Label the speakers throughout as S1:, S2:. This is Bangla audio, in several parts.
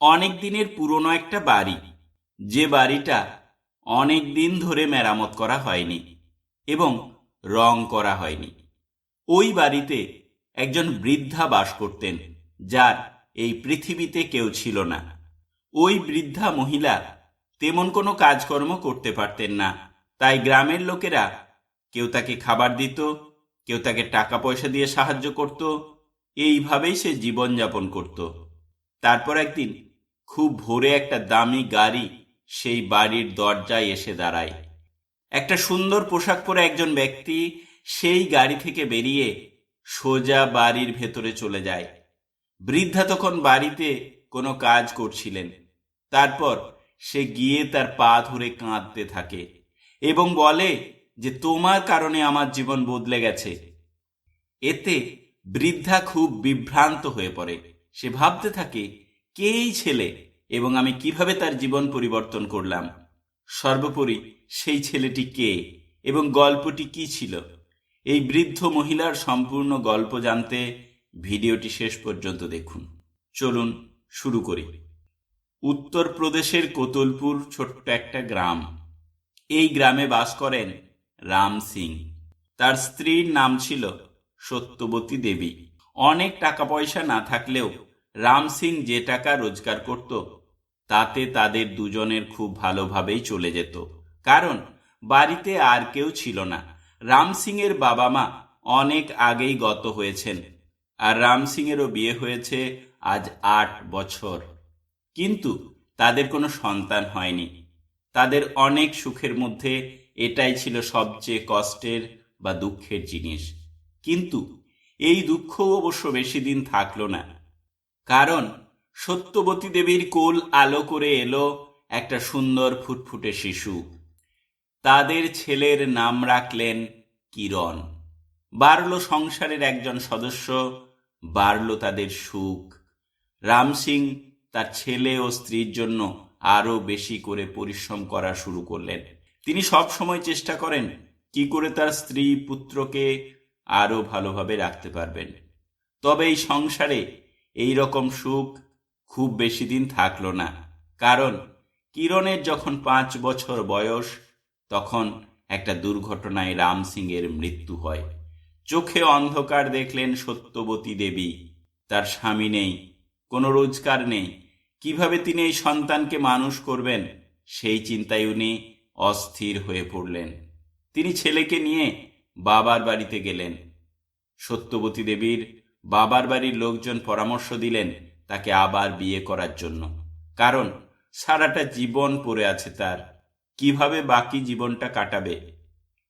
S1: অনেক দিনের পুরনো একটা বাড়ি। যে বাড়িটা অনেক দিন ধরে মেরামত করা হয়নি এবং রং করা হয়নি। ওই বাড়িতে একজন বৃদ্ধা বাস করতেন, যার এই পৃথিবীতে কেউ ছিল না। ওই বৃদ্ধা মহিলা তেমন কোনো কাজকর্ম করতে পারতেন না, তাই গ্রামের লোকেরা কেউ তাকে খাবার দিত, কেউ তাকে টাকা পয়সা দিয়ে সাহায্য করত, এইভাবেই সে জীবনযাপন করত। তারপর একদিন খুব ভোরে একটা দামি গাড়ি সেই বাড়ির দরজায় এসে দাঁড়ায়। একটা সুন্দর পোশাক পরে একজন ব্যক্তি সেই গাড়ি থেকে বেরিয়ে সোজা বাড়ির ভেতরে চলে যায়। বৃদ্ধা তখন বাড়িতে কোনো কাজ করছিলেন। তারপর সে গিয়ে তার পা ধরে কাঁদতে থাকে এবং বলে যে, তোমার কারণে আমার জীবন বদলে গেছে। এতে বৃদ্ধা খুব বিভ্রান্ত হয়ে পড়ে। সে ভাবতে থাকে কে এই ছেলে এবং আমি কীভাবে তার জীবন পরিবর্তন করলাম? সর্বোপরি সেই ছেলেটি কে এবং গল্পটি কি ছিল? এই বৃদ্ধ মহিলার সম্পূর্ণ গল্প জানতে ভিডিওটি শেষ পর্যন্ত দেখুন। চলুন শুরু করি। উত্তরপ্রদেশের কোতলপুর ছোট্ট একটা গ্রাম। এই গ্রামে বাস করেন রাম সিং। তার স্ত্রীর নাম ছিল সত্যবতী দেবী। অনেক টাকা পয়সা না থাকলেও রাম সিং যে টাকা রোজগার করত, তাতে তাদের দুজনের খুব ভালোভাবেই চলে যেত। কারণ, বাড়িতে আর কেউ ছিল না। রাম সিং এর বাবা মা অনেক আগেই গত হয়েছেন, আর রাম সিং এরও বিয়ে হয়েছে আজ আট বছর। কিন্তু তাদের কোনো সন্তান হয়নি। তাদের অনেক সুখের মধ্যে এটাই ছিল সবচেয়ে কষ্টের বা দুঃখের জিনিস। কিন্তু এই দুঃখ অবশ্য বেশি দিন থাকল না। কারণ সত্যবতী দেবীর কোল আলো করে এলো একটা সুন্দর ফুটফুটে শিশু। তাদের ছেলের নাম রাখলেন কিরণ। বাড়ল সংসারের একজন সদস্য বাড়ল তাদের সুখ। রাম সিং তার ছেলে ও স্ত্রীর জন্য আরও বেশি করে পরিশ্রম করা শুরু করলেন। তিনি সব সময় চেষ্টা করেন কি করে তার স্ত্রী পুত্রকে আরও ভালোভাবে রাখতে পারবেন। তবে এই সংসারে এই রকম সুখ খুব বেশি দিন থাকল না। কারণ কিরণের যখন পাঁচ বছর বয়স, তখন একটা দুর্ঘটনায় রাম সিং এর মৃত্যু হয়। চোখে অন্ধকার দেখলেন সত্যবতী দেবী। তার স্বামী নেই, কোনো রোজগার নেই। কীভাবে তিনি এই সন্তানকে মানুষ করবেন, সেই চিন্তায় উনি অস্থির হয়ে পড়লেন। তিনি ছেলেকে নিয়ে বাবার বাড়িতে গেলেন। সত্যবতী দেবীর বাবার বাড়ির লোকজন পরামর্শ দিলেন তাকে আবার বিয়ে করার জন্য। কারণ সারাটা জীবন পড়ে আছে তার। কীভাবে বাকি জীবনটা কাটাবে?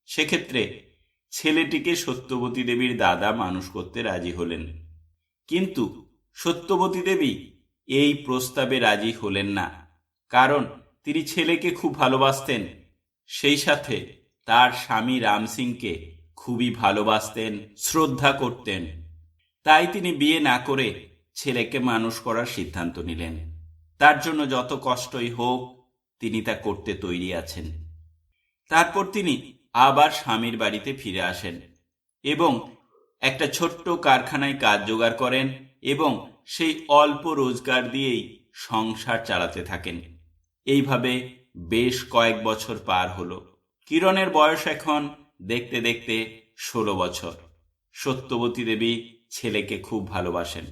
S1: সেক্ষেত্রে ছেলেটিকে সত্যবতী দেবীর দাদা মানুষ করতে রাজি হলেন। কিন্তু সত্যবতী দেবী এই প্রস্তাবে রাজি হলেন না। কারণ তিনি ছেলেকে খুব ভালোবাসতেন। সেই সাথে তার স্বামী রাম সিংকে খুবই ভালোবাসতেন, শ্রদ্ধা করতেন। তাই তিনি বিয়ে না করে ছেলেকে মানুষ করার সিদ্ধান্ত নিলেন। তার জন্য যত কষ্টই হোক, তিনি তা করতে তৈরি আছেন। তারপর তিনি আবার স্বামীর বাড়িতে ফিরে আসেন এবং একটা ছোট্ট কারখানায় কাজ জোগাড় করেন এবং সেই অল্প রোজগার দিয়েই সংসার চালাতে থাকেন। এইভাবে বেশ কয়েক বছর পার হলো। কিরণের বয়স এখন দেখতে দেখতে ষোলো বছর। সত্যবতী দেবী ছেলেকে খুব ভালোবাসেন।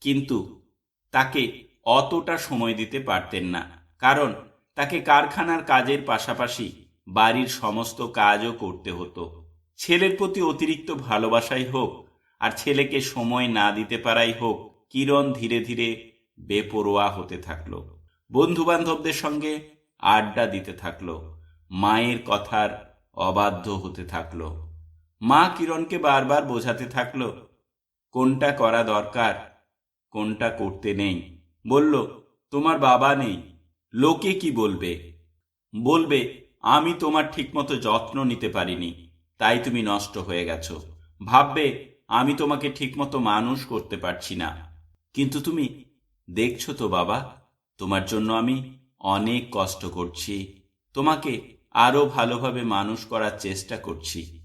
S1: কিন্তু তাকে অতটা সময় দিতে পারতেন না। কারণ তাকে কারখানার কাজের পাশাপাশি বাড়ির সমস্ত কাজও করতে হতো। ছেলের প্রতি অতিরিক্ত ভালোবাসাই হোক আর ছেলেকে সময় না দিতে পারাই হোক, কিরণ ধীরে ধীরে বেপরোয়া হতে থাকল। বন্ধু বান্ধবদের সঙ্গে আড্ডা দিতে থাকল। মায়ের কথার অবাধ্য হতে থাকল। মা কিরণকে বারবার বোঝাতে থাকল কোনটা করা দরকার, কোনটা করতে নেই। বলল, তোমার বাবা নেই, লোকে কি বলবে? বলবে, আমি তোমার ঠিকমতো যত্ন নিতে পারিনি, তাই তুমি নষ্ট হয়ে গেছো। ভাববে, আমি তোমাকে ঠিকমতো মানুষ করতে পারছি না। কিন্তু তুমি, দেখছ তো বাবা, তোমার জন্য আমি অনেক কষ্ট করছি, তোমাকে আরও ভালোভাবে মানুষ করার চেষ্টা করছি।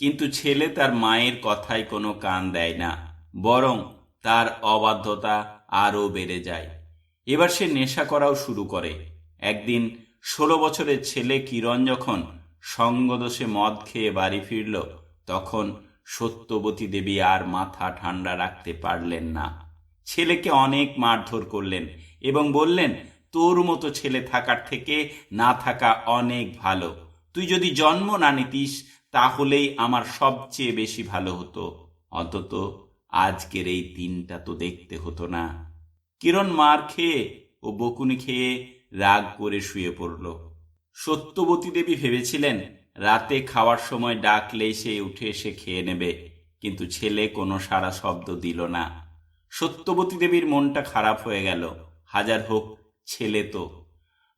S1: কিন্তু ছেলে তার মায়ের কথায় কোনো কান দেয় না, বরং তার অবাধ্যতা আরও বেড়ে যায়। এবার সে নেশা করাও শুরু করে। একদিন ষোলো বছরের ছেলে কিরণ যখন সঙ্গদোষে মদ খেয়ে বাড়ি ফিরল, তখন সত্যবতী দেবী আর মাথা ঠান্ডা রাখতে পারলেন না। ছেলেকে অনেক মারধর করলেন এবং বললেন, তোর মতো ছেলে থাকার থেকে না থাকা অনেক ভালো। তুই যদি জন্ম না নিতিস তাহলেই আমার সবচেয়ে বেশি ভালো হতো। অন্তত আজকের এই দিনটা তো দেখতে হতো না। কিরণ মার খেয়ে ও বকুনি খেয়ে রাগ করে শুয়ে পড়ল। সত্যবতী দেবী ভেবেছিলেন, রাতে খাওয়ার সময় ডাকলেই সে উঠে এসে খেয়ে নেবে, কিন্তু ছেলে কোনো সারা শব্দ দিল না। সত্যবতী দেবীর মনটা খারাপ হয়ে গেল। হাজার হোক, ছেলে তো।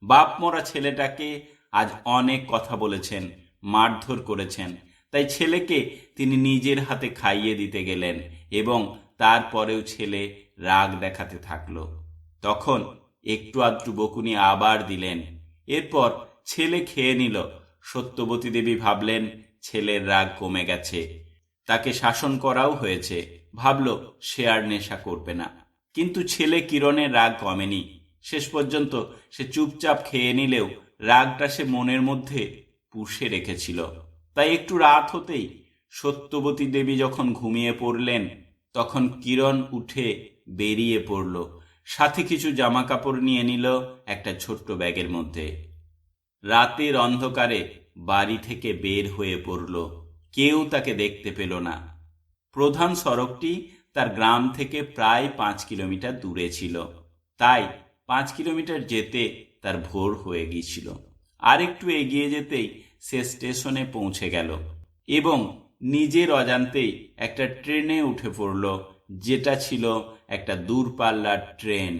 S1: বাপ মরা ছেলেটাকে আজ অনেক কথা বলেছেন। মারধর করেছেন। তাই ছেলেকে তিনি নিজের হাতে খাইয়ে দিতে গেলেন এবং তারপরেও ছেলে রাগ দেখাতে থাকল। তখন একটু আধটু বকুনি আবার দিলেন। এরপর ছেলে খেয়ে নিল। সত্যবতী দেবী ভাবলেন, ছেলের রাগ কমে গেছে। তাকে শাসন করাও হয়েছে। ভাবল, সে আর নেশা করবে না। কিন্তু ছেলে কিরণের রাগ কমেনি। শেষ পর্যন্ত সে চুপচাপ খেয়ে নিলেও রাগটা সে মনের মধ্যে পুষে রেখেছিল। তাই একটু রাত হতেই সত্যবতী দেবী যখন ঘুমিয়ে পড়লেন, তখন কিরণ উঠে বেরিয়ে পড়ল। সাথে কিছু জামা কাপড় নিয়ে নিল একটা ছোট্ট ব্যাগের মধ্যে। রাতের অন্ধকারে বাড়ি থেকে বের হয়ে পড়ল। কেউ তাকে দেখতে পেল না। প্রধান সড়কটি তার গ্রাম থেকে প্রায় পাঁচ কিলোমিটার দূরে ছিল। তাই পাঁচ কিলোমিটার যেতে তার ভোর হয়ে গিয়েছিল। আর একটু এগিয়ে যেতেই সে স্টেশনে পৌঁছে গেল এবং নিজের অজান্তেই একটা ট্রেনে উঠে পড়ল, যেটা ছিল একটা দূরপাল্লার ট্রেন।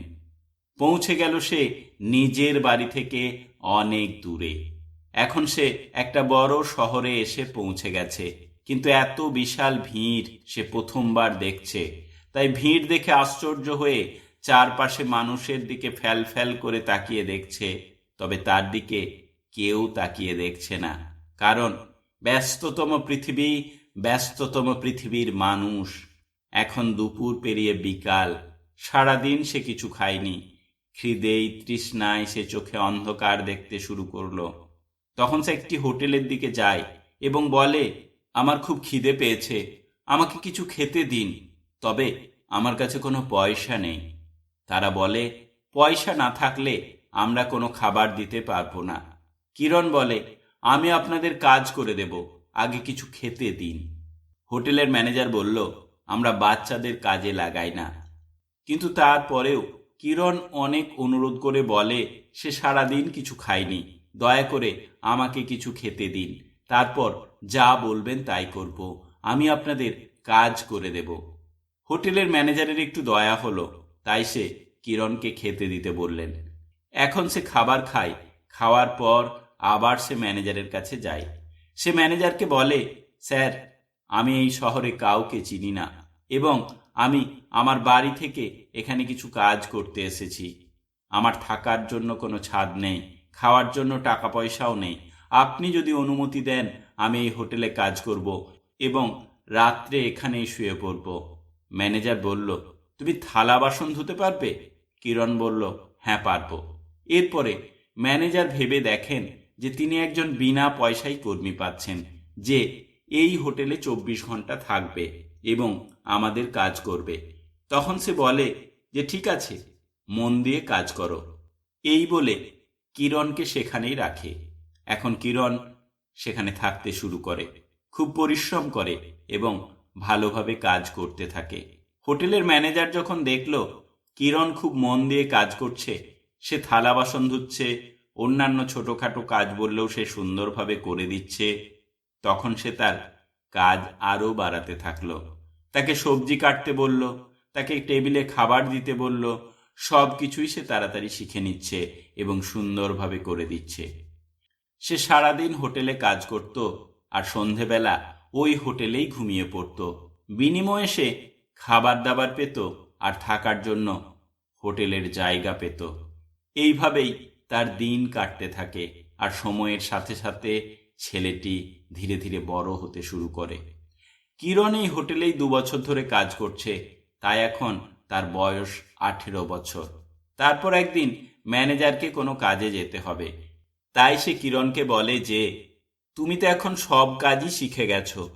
S1: পৌঁছে গেল সে নিজের বাড়ি থেকে অনেক দূরে। এখন সে একটা বড় শহরে এসে পৌঁছে গেছে, কিন্তু এত বিশাল ভিড় সে প্রথমবার দেখছে। তাই ভিড় দেখে আশ্চর্য হয়ে চারপাশে মানুষের দিকে ফ্যাল ফ্যাল করে তাকিয়ে দেখছে, তবে তার দিকে কেউ তাকিয়ে দেখছে না। কারণ ব্যস্ততম পৃথিবী, ব্যস্ততম পৃথিবীর মানুষ। এখন দুপুর পেরিয়ে বিকাল। সারাদিন সে কিছু খায়নি। খিদেই তৃষ্ণায় সে চোখে অন্ধকার দেখতে শুরু করল। তখন সে একটি হোটেলের দিকে যায় এবং বলে, আমার খুব খিদে পেয়েছে। আমাকে কিছু খেতে দিন। তবে আমার কাছে কোনো পয়সা নেই। তারা বলে, পয়সা না থাকলে আমরা কোনো খাবার দিতে পারব না। কিরণ বলে, আমি আপনাদের কাজ করে দেব, আগে কিছু খেতে দিন। হোটেলের ম্যানেজার বলল, আমরা বাচ্চাদের কাজে লাগাই না। কিন্তু তারপরেও কিরণ অনেক অনুরোধ করে বলে, সে সারাদিন কিছু খায়নি, দয়া করে আমাকে কিছু খেতে দিন। তারপর যা বলবেন তাই করব, আমি আপনাদের কাজ করে দেব। হোটেলের ম্যানেজারের একটু দয়া হলো, তাই সে কিরণকে খেতে দিতে বললেন। এখন সে খাবার খায়, খাওয়ার পর আবার সে ম্যানেজারের কাছে যায় সে ম্যানেজারকে বলে, স্যার, আমি এই শহরে কাউকে চিনি না এবং আমি আমার বাড়ি থেকে এখানে কিছু কাজ করতে এসেছি। আমার থাকার জন্য কোনো ছাদ নেই, খাওয়ার জন্য টাকা পয়সাও নেই। আপনি যদি অনুমতি দেন, আমি এই হোটেলে কাজ করব এবং রাত্রে এখানেই শুয়ে পড়ব। ম্যানেজার বলল, তুমি থালা বাসন ধুতে পারবে? কিরণ বলল হ্যাঁ পারব। এরপরে ম্যানেজার ভেবে দেখেন যে তিনি একজন বিনা পয়সায় কর্মী পাচ্ছেন, যে এই হোটেলে চব্বিশ ঘণ্টা থাকবে এবং আমাদের কাজ করবে। তখন সে বলে যে, ঠিক আছে, মন দিয়ে কাজ করো। এই বলে কিরণকে সেখানেই রাখে। এখন কিরণ সেখানে থাকতে শুরু করে, খুব পরিশ্রম করে এবং ভালোভাবে কাজ করতে থাকে। হোটেলের ম্যানেজার যখন দেখল কিরণ খুব মন দিয়ে কাজ করছে, সে থালা বাসন ধুচ্ছে অন্যান্য ছোটখাটো কাজ বললেও সে সুন্দরভাবে করে দিচ্ছে। তখন সে তার কাজ আরও বাড়াতে থাকল। তাকে সবজি কাটতে বলল, তাকে টেবিলে খাবার দিতে বলল, সব কিছুই সে তাড়াতাড়ি শিখে নিচ্ছে এবং সুন্দরভাবে করে দিচ্ছে। সে সারাদিন হোটেলে কাজ করত আর সন্ধেবেলা ওই হোটেলেই ঘুমিয়ে পড়ত। বিনিময়ে সে খাবার দাবার পেত আর থাকার জন্য হোটেলের জায়গা পেত। এইভাবেই তার দিন কাটতে থাকে আর সময়ের সাথে সাথে ছেলেটি ধীরে ধীরে বড় হতে শুরু করে। কিরণ এই হোটেলেই দু বছর ধরে কাজ করছে, তাই এখন তার বয়স আঠেরো বছর। তারপর একদিন ম্যানেজারকে কোনো কাজে যেতে হবে। তাই সে কিরণকে বলে যে, তুমি তো এখন সব কাজই শিখে গেছো।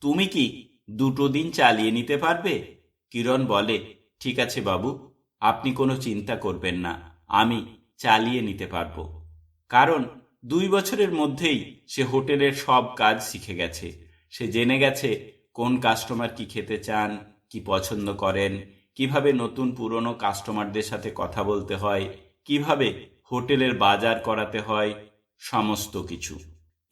S1: তুমি কি দুটো দিন চালিয়ে নিতে পারবে? কিরণ বলে, ঠিক আছে বাবু, আপনি কোনো চিন্তা করবেন না। আমি চালিয়ে নিতে পারব। কারণ দুই বছরের মধ্যেই সে হোটেলের সব কাজ শিখে গেছে। সে জেনে গেছে কোন কাস্টমার কি খেতে চান, কি পছন্দ করেন, কীভাবে নতুন পুরনো কাস্টমারদের সাথে কথা বলতে হয়, কীভাবে হোটেলের বাজার করাতে হয়, সমস্ত কিছু।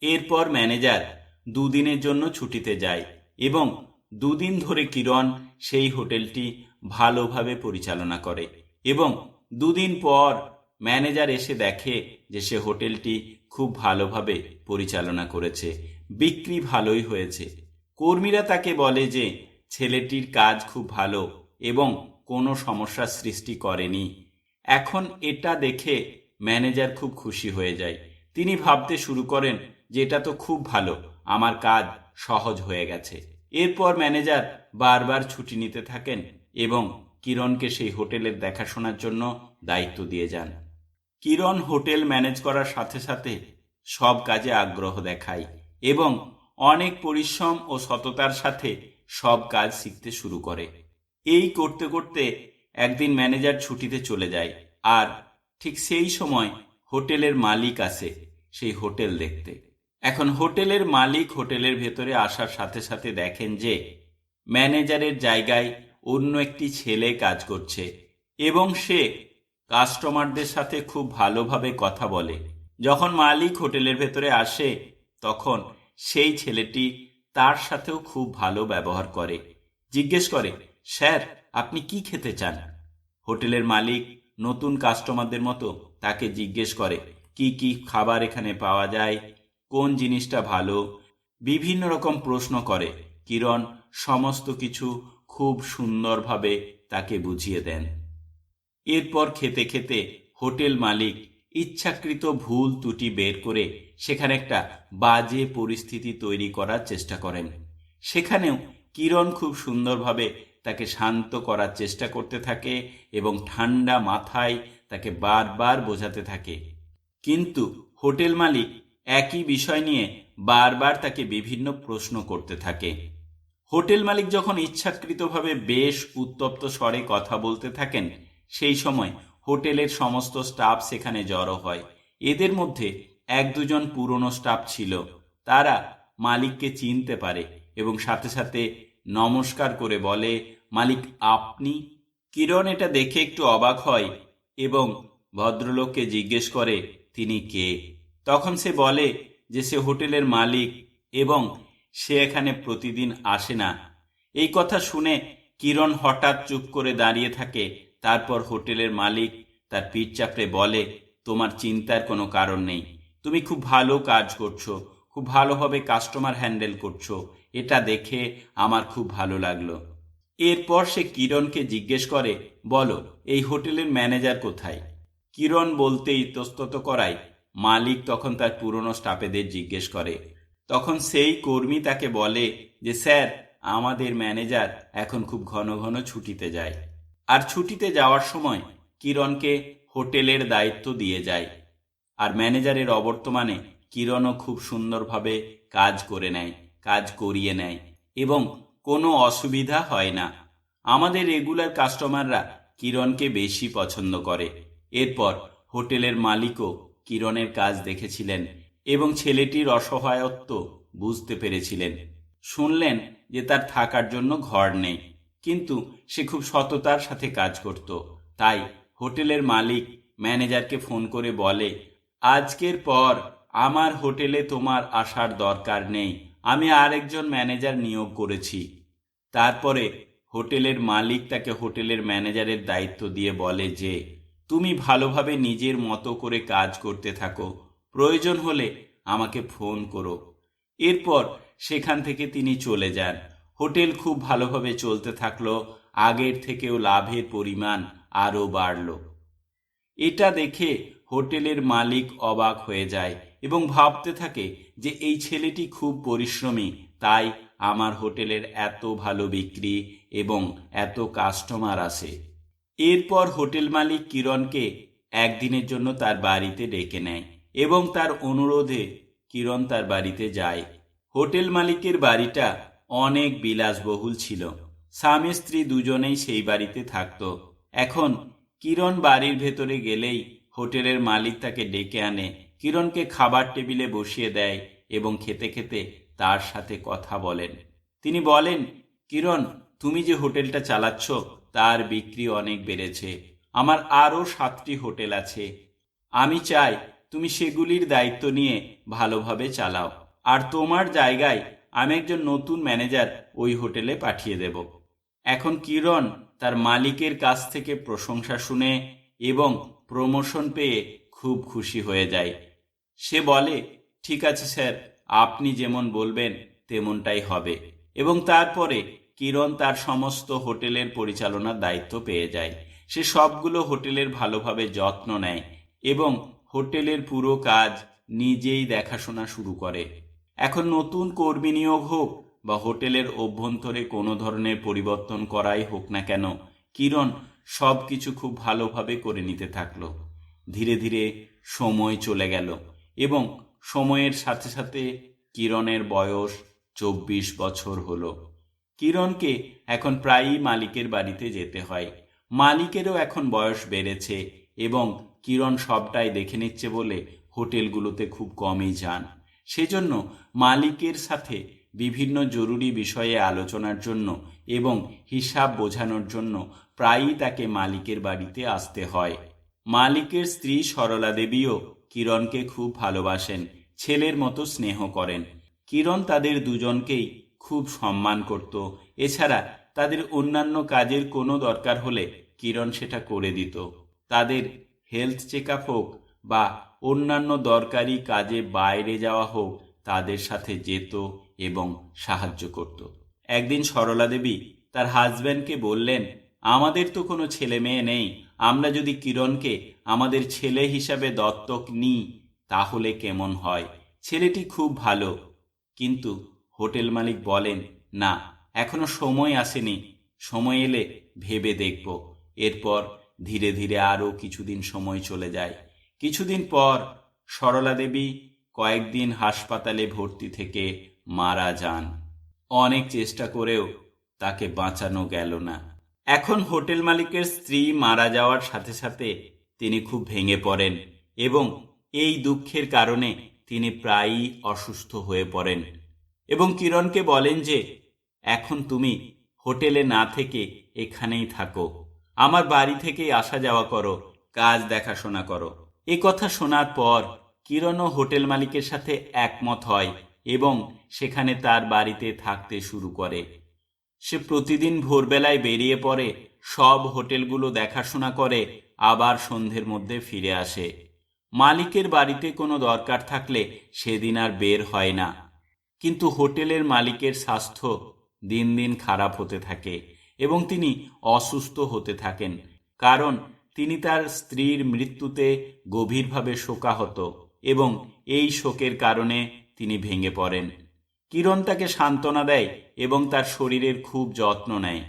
S1: এরপর ম্যানেজার দুদিনের জন্য ছুটিতে যায় এবং দুদিন ধরে কিরণ সেই হোটেলটি ভালোভাবে পরিচালনা করে এবং দুদিন পর ম্যানেজার এসে দেখে যে সে হোটেলটি খুব ভালোভাবে পরিচালনা করেছে, বিক্রি ভালোই হয়েছে। কর্মীরা তাকে বলে যে ছেলেটির কাজ খুব ভালো এবং কোনো সমস্যার সৃষ্টি করেনি। এখন এটা দেখে ম্যানেজার খুব খুশি হয়ে যায়। তিনি ভাবতে শুরু করেন যে এটা তো খুব ভালো, আমার কাজ সহজ হয়ে গেছে। এরপর ম্যানেজার বারবার ছুটি নিতে থাকেন এবং কিরণকে সেই হোটেলের দেখাশোনার জন্য দায়িত্ব দিয়ে যান। কিরণ হোটেল ম্যানেজ করার সাথে সাথে সব কাজে আগ্রহ দেখায় এবং অনেক পরিশ্রম ও সততার সাথে সব কাজ শিখতে শুরু করে। এই করতে করতে একদিন ম্যানেজার ছুটিতে চলে যায় আর ঠিক সেই সময় হোটেলের মালিক আসে সেই হোটেল দেখতে। এখন হোটেলের মালিক হোটেলের ভেতরে আসার সাথে সাথে দেখেন যে ম্যানেজারের জায়গায় অন্য একটি ছেলে কাজ করছে এবং সে কাস্টমারদের সাথে খুব ভালোভাবে কথা বলে। যখন মালিক হোটেলের ভেতরে আসে, তখন সেই ছেলেটি তার সাথেও খুব ভালো ব্যবহার করে। জিজ্ঞেস করে, স্যার, আপনি কি খেতে চান? হোটেলের মালিক নতুন কাস্টমারদের মতো তাকে জিজ্ঞেস করে, কি কি খাবার এখানে পাওয়া যায়? কোন জিনিসটা ভালো? বিভিন্ন রকম প্রশ্ন করে। কিরণ সমস্ত কিছু খুব সুন্দরভাবে তাকে বুঝিয়ে দেন। এরপর খেতে খেতে হোটেল মালিক ইচ্ছাকৃত ভুল ত্রুটি বের করে সেখানে একটা বাজে পরিস্থিতি তৈরি করার চেষ্টা করেন। সেখানেও কিরণ খুব সুন্দরভাবে তাকে শান্ত করার চেষ্টা করতে থাকে এবং ঠান্ডা মাথায় তাকে বারবার বোঝাতে থাকে। কিন্তু হোটেল মালিক একই বিষয় নিয়ে বারবার তাকে বিভিন্ন প্রশ্ন করতে থাকে। হোটেল মালিক যখন ইচ্ছাকৃতভাবে বেশ উত্তপ্ত স্বরে কথা বলতে থাকেন সেই সময় হোটেলের সমস্ত স্টাফ সেখানে জড়ো হয়। এদের মধ্যে এক দুজন পুরনো স্টাফ ছিল। তারা মালিককে চিনতে পারে এবং সাথে সাথে নমস্কার করে বলে, মালিক, আপনি কিরণ এটা দেখে একটু অবাক হয়? এবং ভদ্রলোককে জিজ্ঞেস করে, তিনি কে? তখন সে বলে যে সে হোটেলের মালিক এবং সে এখানে প্রতিদিন আসে না। এই কথা শুনে কিরণ হঠাৎ চুপ করে দাঁড়িয়ে থাকে তারপর হোটেলের মালিক তার পিঠ চাপড়ে বলে, তোমার চিন্তার কোনো কারণ নেই। তুমি খুব ভালো কাজ করছ, খুব ভালোভাবে কাস্টমার হ্যান্ডেল করছ। এটা দেখে আমার খুব ভালো লাগল। এরপর সে কিরণকে জিজ্ঞেস করে, বলো, এই হোটেলের ম্যানেজার কোথায়? কিরণ বলতে ইতস্তত করায় মালিক তখন তার পুরনো স্টাফেদের জিজ্ঞেস করে। তখন সেই কর্মী তাকে বলে যে, স্যার, আমাদের ম্যানেজার এখন খুব ঘন ঘন ছুটিতে যায়। আর ছুটিতে যাওয়ার সময় কিরণকে হোটেলের দায়িত্ব দিয়ে যায় আর ম্যানেজারের অবর্তমানে কিরণও খুব সুন্দরভাবে কাজ করে নেয়, কাজ করিয়ে নেয় এবং কোনো অসুবিধা হয় না। আমাদের রেগুলার কাস্টমাররা কিরণকে বেশি পছন্দ করে। এরপর হোটেলের মালিকও কিরণের কাজ দেখেছিলেন এবং ছেলেটির অসহায়ত্ব বুঝতে পেরেছিলেন। শুনলেন যে তার থাকার জন্য ঘর নেই। কিন্তু সে খুব সততার সাথে কাজ করত। তাই হোটেলের মালিক ম্যানেজারকে ফোন করে বলে, আজকের পর আমার হোটেলে তোমার আসার দরকার নেই, আমি আরেকজন ম্যানেজার নিয়োগ করেছি। তারপরে হোটেলের মালিক তাকে হোটেলের ম্যানেজারের দায়িত্ব দিয়ে বলে যে, তুমি ভালোভাবে নিজের মতো করে কাজ করতে থাকো, প্রয়োজন হলে আমাকে ফোন করো। এরপর সেখান থেকে তিনি চলে যান। হোটেল খুব ভালোভাবে চলতে থাকল, আগের থেকেও লাভের পরিমাণ আরও বাড়ল। এটা দেখে হোটেলের মালিক অবাক হয়ে যায় এবং ভাবতে থাকে যে এই ছেলেটি খুব পরিশ্রমী, তাই আমার হোটেলের এত ভালো বিক্রি এবং এত কাস্টমার আসে এরপর হোটেল মালিক কিরণকে একদিনের জন্য তার বাড়িতে ডেকে নেয় এবং তার অনুরোধে কিরণ তার বাড়িতে যায়। হোটেল মালিকের বাড়িটা অনেক বিলাসবহুল ছিল। স্বামী স্ত্রী দুজনেই সেই বাড়িতে থাকত। এখন কিরণ বাড়ির ভেতরে গেলেই হোটেলের মালিক তাকে ডেকে আনে। কিরণকে খাবার টেবিলে বসিয়ে দেয় এবং খেতে খেতে তার সাথে কথা বলেন। তিনি বলেন, কিরণ, তুমি যে হোটেলটা চালাচ্ছ, তার বিক্রি অনেক বেড়েছে। আমার আরও সাতটি হোটেল আছে। আমি চাই তুমি সেগুলির দায়িত্ব নিয়ে ভালোভাবে চালাও। আর তোমার জায়গায় আমি একজন নতুন ম্যানেজার ওই হোটেলে পাঠিয়ে দেব। এখন কিরণ তার মালিকের কাছ থেকে প্রশংসা শুনে এবং প্রমোশন পেয়ে খুব খুশি হয়ে যায়। সে বলে, ঠিক আছে স্যার, আপনি যেমন বলবেন তেমনটাই হবে। এবং তারপরে কিরণ তার সমস্ত হোটেলের পরিচালনার দায়িত্ব পেয়ে যায়। সে সবগুলো হোটেলের ভালোভাবে যত্ন নেয় এবং হোটেলের পুরো কাজ নিজেই দেখাশোনা শুরু করে। এখন নতুন কর্মী নিয়োগ হোক বা হোটেলের অভ্যন্তরে কোনো ধরনের পরিবর্তন করাই হোক না কেন, কিরণ সব কিছু খুব ভালোভাবে করে নিতে থাকল। ধীরে ধীরে সময় চলে গেল এবং সময়ের সাথে সাথে কিরণের বয়স চব্বিশ বছর হলো। কিরণকে এখন প্রায়ই মালিকের বাড়িতে যেতে হয়। মালিকেরও এখন বয়স বেড়েছে এবং কিরণ সবটাই দেখে নিচ্ছে বলে হোটেলগুলোতে খুব কমই যান। সেজন্য মালিকের সাথে বিভিন্ন জরুরি বিষয়ে আলোচনার জন্য এবং হিসাব বোঝানোর জন্য প্রায়ই তাকে মালিকের বাড়িতে আসতে হয়। মালিকের স্ত্রী সরলা দেবীও কিরণকে খুব ভালোবাসেন, ছেলের মতো স্নেহ করেন। কিরণ তাদের দুজনকেই খুব সম্মান করত। এছাড়া তাদের অন্যান্য কাজের কোনো দরকার হলে কিরণ সেটা করে দিত। তাদের হেলথ চেক আপ হোক বা অন্যান্য দরকারি কাজে বাইরে যাওয়া হোক, তাদের সাথে যেত এবং সাহায্য করত। একদিন সরলা দেবী তার হাজব্যান্ডকে বললেন, আমাদের তো কোনো ছেলে মেয়ে নেই, আমরা যদি কিরণকে আমাদের ছেলে হিসাবে দত্তক নিই, তাহলে কেমন হয়? ছেলেটি খুব ভালো। কিন্তু হোটেল মালিক বলেন, না, এখনও সময় আসেনি, সময় এলে ভেবে দেখব। এরপর ধীরে ধীরে আরও কিছুদিন সময় চলে যায়। কিছুদিন পর সরলা দেবী কয়েকদিন হাসপাতালে ভর্তি থেকে মারা যান। অনেক চেষ্টা করেও তাকে বাঁচানো গেল না। এখন হোটেল মালিকের স্ত্রী মারা যাওয়ার সাথে সাথে তিনি খুব ভেঙে পড়েন এবং এই দুঃখের কারণে তিনি প্রায়ই অসুস্থ হয়ে পড়েন। এবং কিরণকে বলেন যে, এখন তুমি হোটেলে না থেকে এখানেই থাকো। আমার বাড়ি থেকেই আসা যাওয়া করো, কাজ দেখাশোনা করো। এ কথা শোনার পর কিরণও হোটেল মালিকের সাথে একমত হয় এবং সেখানে তার বাড়িতে থাকতে শুরু করে। সে প্রতিদিন ভোরবেলায় বেরিয়ে পড়ে, সব হোটেলগুলো দেখাশোনা করে, আবার সন্ধ্যের মধ্যে ফিরে আসে। মালিকের বাড়িতে কোনো দরকার থাকলে সেদিন আর বের হয় না। কিন্তু হোটেলের মালিকের স্বাস্থ্য দিন দিন খারাপ হতে থাকে এবং তিনি অসুস্থ হতে থাকেন। কারণ তিনি তার স্ত্রীর মৃত্যুতে গভীরভাবে শোকাহত এবং এই শোকের কারণে তিনি ভেঙে পড়েন। কিরণ তাকে সান্ত্বনা দেয় এবং তার শরীরের খুব যত্ন নেয়।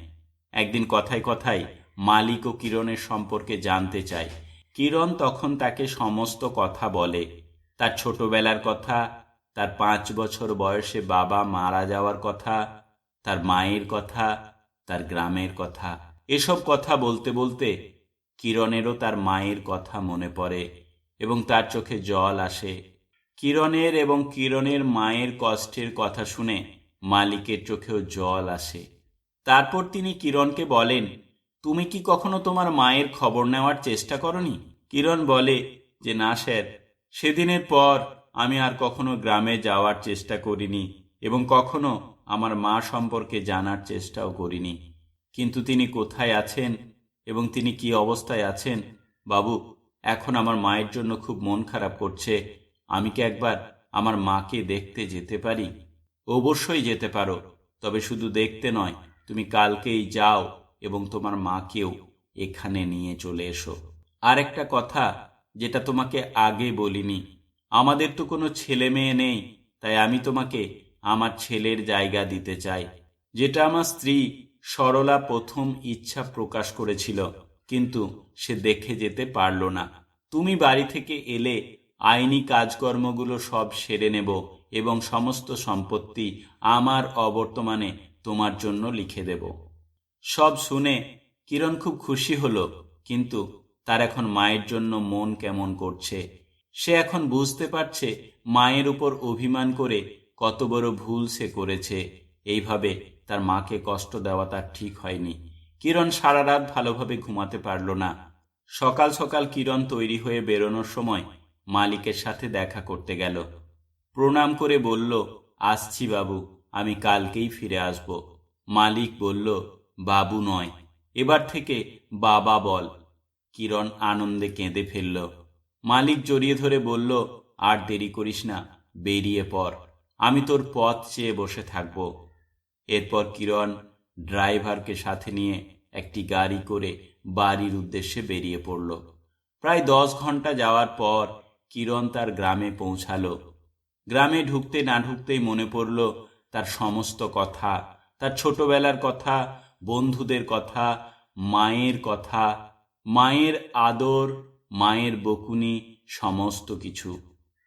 S1: একদিন কথায় কথায় মালিক ও কিরণের সম্পর্কে জানতে চায়। কিরণ তখন তাকে সমস্ত কথা বলে। তার ছোটবেলার কথা, তার পাঁচ বছর বয়সে বাবা মারা যাওয়ার কথা, তার মায়ের কথা, তার গ্রামের কথা, এসব কথা বলতে বলতে কিরণেরও তার মায়ের কথা মনে পড়ে এবং তার চোখে জল আসে। কিরণের এবং কিরণের মায়ের কষ্টের কথা শুনে মালিকের চোখেও জল আসে। তারপর তিনি কিরণকে বলেন, তুমি কি কখনো তোমার মায়ের খবর নেওয়ার চেষ্টা করনি? কিরণ বলে, যে না, স্যার, সেদিনের পর আমি আর কখনো গ্রামে যাওয়ার চেষ্টা করিনি এবং কখনো আমার মা সম্পর্কে জানার চেষ্টাও করিনি। কিন্তু তিনি কোথায় আছেন এবং তিনি কি অবস্থায় আছেন? বাবু, এখন আমার মায়ের জন্য খুব মন খারাপ করছে। আমি কি একবার আমার মাকে দেখতে যেতে পারি? অবশ্যই যেতে পারো, তবে শুধু দেখতে নয়, তুমি কালকেই যাও এবং তোমার মাকেও এখানে নিয়ে চলে এসো। আর একটা কথা, যেটা তোমাকে আগে বলিনি, আমাদের তো কোনো ছেলে মেয়ে নেই, তাই আমি তোমাকে আমার ছেলের জায়গা দিতে চাই, যেটা আমার স্ত্রী সরলা প্রথম ইচ্ছা প্রকাশ করেছিল, কিন্তু সে দেখে যেতে পারল না। তুমি বাড়ি থেকে এলে আইনি কাজকর্মগুলো সব সেরে নেব এবং সমস্ত সম্পত্তি আমার অবর্তমানে তোমার জন্য লিখে দেব সব শুনে কিরণ খুব খুশি হলো, কিন্তু তার এখন মায়ের জন্য মন কেমন করছে? সে এখন বুঝতে পারছে মায়ের উপর অভিমান করে কত বড় ভুল সে করেছে। এইভাবে তার মাকে কষ্ট দেওয়া তার ঠিক হয়নি। কিরণ সারা রাত ভালোভাবে ঘুমাতে পারল না। সকাল সকাল কিরণ তৈরি হয়ে বেরোনোর সময় মালিকের সাথে দেখা করতে গেল। প্রণাম করে বলল, আসছি বাবু, আমি কালকেই ফিরে আসব। মালিক বলল, বাবু নয়, এবার থেকে বাবা বল। কিরণ আনন্দে কেঁদে ফেলল। মালিক জড়িয়ে ধরে বলল, আর দেরি করিস না, বেরিয়ে পর আমি তোর পথ চেয়ে বসে থাকব। এরপর কিরণ ড্রাইভারকে সাথে নিয়ে একটি গাড়ি করে বাড়ির উদ্দেশ্যে বেরিয়ে পড়ল। প্রায় দশ ঘণ্টা যাওয়ার পর কিরণ তার গ্রামে পৌঁছালো। গ্রামে ঢুকতে না ঢুকতেই মনে পড়ল তার সমস্ত কথা, তার ছোটবেলার কথা, বন্ধুদের কথা, মায়ের কথা, মায়ের আদর, মায়ের বকুনি, সমস্ত কিছু।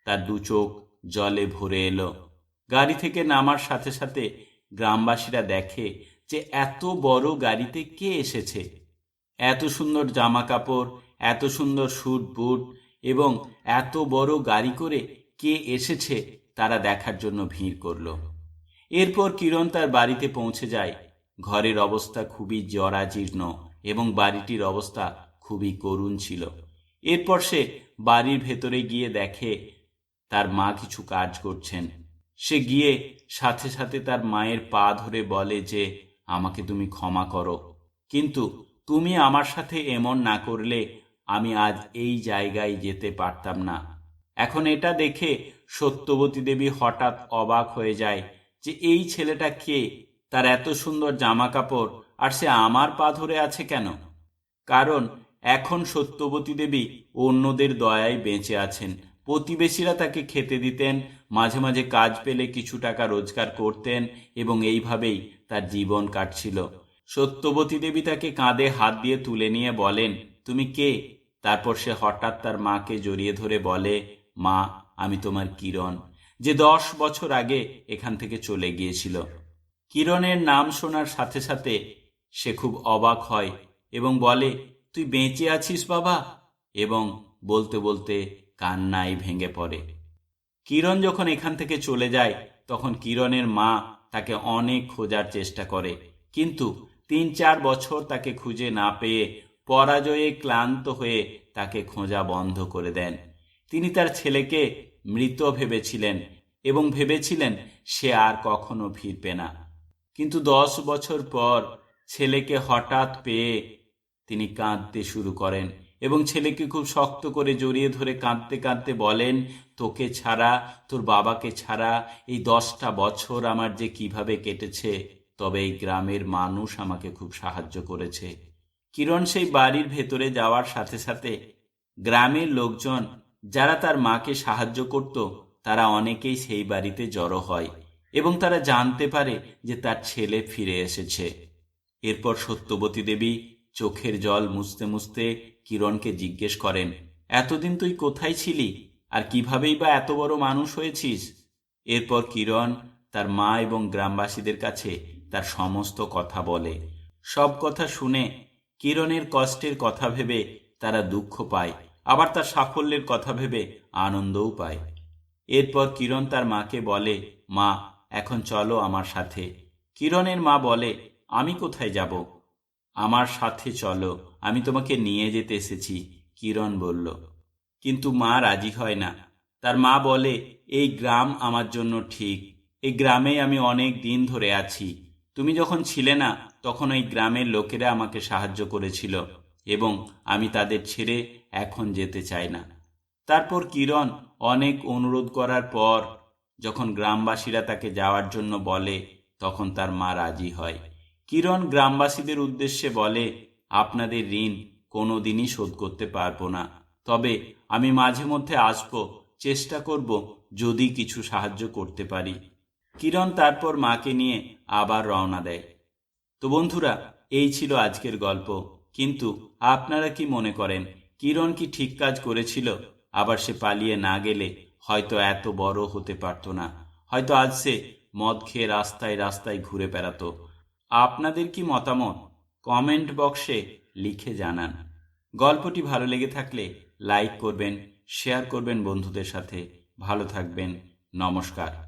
S1: তার দু চোখ জলে ভরে এলো। গাড়ি থেকে নামার সাথে সাথে গ্রামবাসীরা দেখে যে এত বড় গাড়িতে কে এসেছে। এত সুন্দর জামা কাপড় এত সুন্দর স্যুট, বুট এবং এত বড় গাড়ি করে কে এসেছে তারা দেখার জন্য ভিড় করল। এরপর কিরণ তার বাড়িতে পৌঁছে যায়। ঘরের অবস্থা খুবই জরাজীর্ণ এবং বাড়িটির অবস্থা খুবই করুণ ছিল। এরপর সে বাড়ির ভেতরে গিয়ে দেখে তার মা কিছু কাজ করছেন। সে গিয়ে সাথে সাথে তার মায়ের পা ধরে বলে যে, আমাকে তুমি ক্ষমা করো। কিন্তু তুমি আমার সাথে এমন না করলে আমি আজ এই জায়গায় যেতে পারতাম না। এখন এটা দেখে সত্যবতী দেবী হঠাৎ অবাক হয়ে যায় যে, এই ছেলেটা কে? তার এত সুন্দর জামা কাপড় আর সে আমার পা ধরে আছে কেন? কারণ এখন সত্যবতী দেবী অন্যদের দয়ায় বেঁচে আছেন। প্রতিবেশীরা তাকে খেতে দিতেন মাঝে মাঝে কাজ পেলে কিছু টাকা রোজগার করতেন এবং এইভাবেই তার জীবন কাটছিল। সত্যবতী দেবী তাকে কাঁধে হাত দিয়ে তুলে নিয়ে বলেন, তুমি কে? তারপর সে হঠাৎ তার মাকে জড়িয়ে ধরে বলে, মা, আমি তোমার কিরণ। যে দশ বছর আগে এখান থেকে চলে গিয়েছিল। কিরণের নাম শোনার সাথে সাথে সে খুব অবাক হয় এবং বলে, তুই বেঁচে আছিস বাবা? এবং বলতে বলতে কান্নাই ভেঙে পড়ে। কিরণ যখন এখান থেকে চলে যায়, তখন কিরণের মা তাকে অনেক খোঁজার চেষ্টা করে। কিন্তু তিন চার বছর তাকে খুঁজে না পেয়ে পরাজয়ে ক্লান্ত হয়ে তাকে খোঁজা বন্ধ করে দেন। তিনি তার ছেলেকে মৃত ভেবেছিলেন এবং ভেবেছিলেন সে আর কখনো ফিরবে না। কিন্তু দশ বছর পর ছেলেকে হঠাৎ পেয়ে তিনি কাঁদতে শুরু করেন। এবং ছেলেকে খুব শক্ত করে জড়িয়ে ধরে কাঁদতে কাঁদতে বলেন, তোকে ছাড়া, তোর বাবাকে ছাড়া এই দশটা বছর আমার যে কীভাবে কেটেছে, তবে এই গ্রামের মানুষ আমাকে খুব সাহায্য করেছে। কিরণ সেই বাড়ির ভেতরে যাওয়ার সাথে সাথে গ্রামের লোকজন, যারা তার মাকে সাহায্য করত, তারা অনেকেই সেই বাড়িতে জড়ো হয় এবং তারা জানতে পারে যে তার ছেলে ফিরে এসেছে। এরপর সত্যবতী দেবী চোখের জল মুছতে মুছতে কিরণকে জিজ্ঞেস করেন, এতদিন তুই কোথায় ছিলি? আর কিভাবেই বা এত বড় মানুষ হয়েছিস? এরপর কিরণ তার মা এবং গ্রামবাসীদের কাছে তার সমস্ত কথা বলে। সব কথা শুনে কিরণের কষ্টের কথা ভেবে তারা দুঃখ পায়, আবার তার সাফল্যের কথা ভেবে আনন্দও পায়। এরপর কিরণ তার মাকে বলে, মা, এখন চলো আমার সাথে। কিরণের মা বলে, আমি কোথায় যাব? আমার সাথে চলো। আমি তোমাকে নিয়ে যেতে এসেছি, কিরণ বলল। কিন্তু মা রাজি হয় না। তার মা বলে, এই গ্রাম আমার জন্য ঠিক। এই গ্রামেই আমি অনেক দিন ধরে আছি। তুমি যখন ছিলে না, তখন ওই গ্রামের লোকেরা আমাকে সাহায্য করেছিল এবং আমি তাদের ছেড়ে এখন যেতে চাই না। তারপর কিরণ অনেক অনুরোধ করার পর, যখন গ্রামবাসীরা তাকে যাওয়ার জন্য বলে, তখন তার মা রাজি হয়। কিরণ গ্রামবাসীদের উদ্দেশ্যে বলে আপনাদের ঋণ কোনো দিনই শোধ করতে পারব না। তবে আমি মাঝে মধ্যে আসব, চেষ্টা করব, যদি কিছু সাহায্য করতে পারি। কিরণ তারপর মাকে নিয়ে আবার রওনা দেয়। তো বন্ধুরা, এই ছিল আজকের গল্প। কিন্তু আপনারা কি মনে করেন, কিরণ কি ঠিক কাজ করেছিল? আবার সে পালিয়ে না গেলে হয়তো এত বড় হতে পারতো না। হয়তো আজ সে মদ খেয়ে রাস্তায় রাস্তায় ঘুরে বেড়াতো। আপনাদের কি মতামত? কমেন্ট বক্সে লিখে জানান। গল্পটি ভালো লেগে থাকলে লাইক করবেন, শেয়ার করবেন বন্ধুদের সাথে। ভালো থাকবেন, নমস্কার।